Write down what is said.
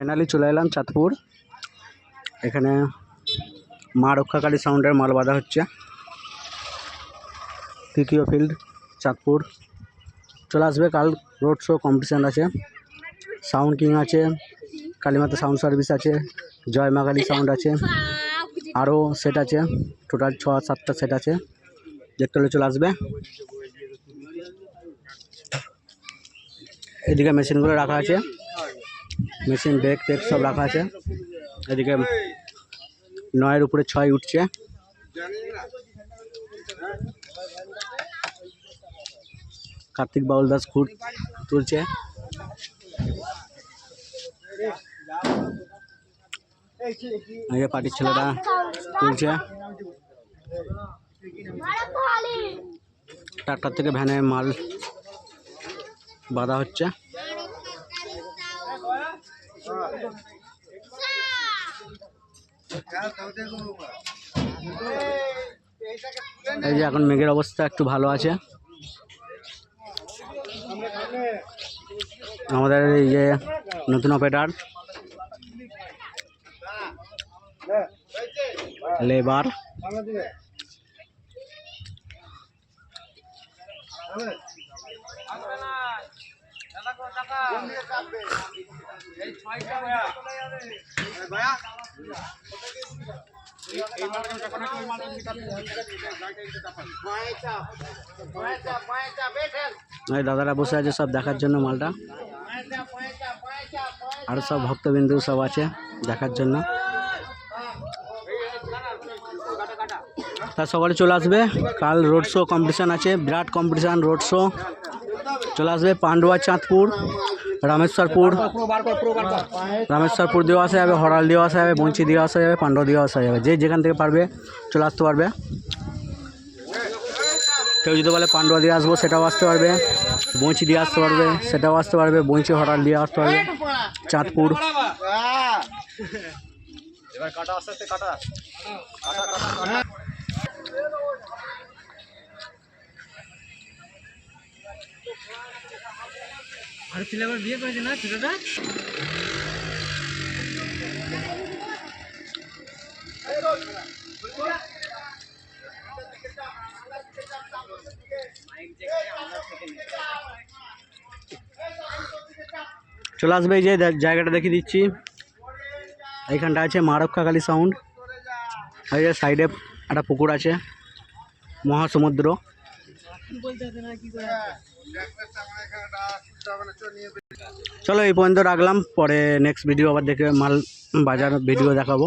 Finally চলে এলাম চাঁদপুর। এখানে মা রক্ষাকালী সাউন্ডের মাল বাঁধা হচ্ছে। তৃতীয় ফিল্ড চাঁদপুর। চলে আসবে, কাল রোড শো কম্পিটিশান আছে। সাউন্ড কিং আছে, কালীমাতা সাউন্ড সার্ভিস আছে, জয় মা কালী সাউন্ড আছে আরও সেট আছে। টোটাল ছ, সাতটা সেট আছে। দেখতে হলে চলে আসবে। এদিকে মেশিনগুলো রাখা আছে। মেশিন, ব্রেক, টেক সব রাখা আছে। এদিকে নয়ের উপরে ছয় উঠছে। কার্তিক বাউল দাস খুঁট তুলছে যে পার্টির ছেলেরা তুলছে। ট্রাক্টর থেকে ভ্যানে মাল বাঁধা হচ্ছে। এই যে এখন মেঘের অবস্থা একটু ভালো আছে। আমাদের এই যে নতুন অপারেটার লেবার দাদারা বসে আছে সব দেখার জন্য মালটা। আর সব ভক্তবিন্দু সব আছে দেখার জন্য। তা সকালে চলে আসবে। কাল রোড শো কম্পিটিশান আছে, বিরাট কম্পিটিশান রোড শো চলে আসবে পান্ডুয়া চাঁদপুর রামেশ্বরপুর রামেশ্বরপুর দিয়েও আসা যাবে হরাল দিয়েও আসা যাবে বঞ্চি দিয়েও আসা যাবে পান্ডুয়া দিয়েও আসা যাবে যে যেখান থেকে পারবে চলে আসতে পারবে কেউ যদি বলে পান্ডুয়া দিয়ে আসবো সেটাও আসতে পারবে বঞ্চি দিয়ে আসতে পারবে সেটাও আসতে পারবে বঞ্চি হরাল দিয়ে আসতে পারবে চাঁদপুর আর ছেলে আবার বিয়ে করেছে না ছেলেটা চলে আসবে এই যে জায়গাটা দেখিয়ে দিচ্ছি। এইখানটা আছে মা রক্ষাকালী সাউন্ড এই যে সাইডে একটা পুকুর আছে, মহাসমুদ্র। চলো এই পর্যন্ত রাখলাম পরে নেক্সট ভিডিও আবার দেখে মাল বাজার ভিডিও দেখাবো।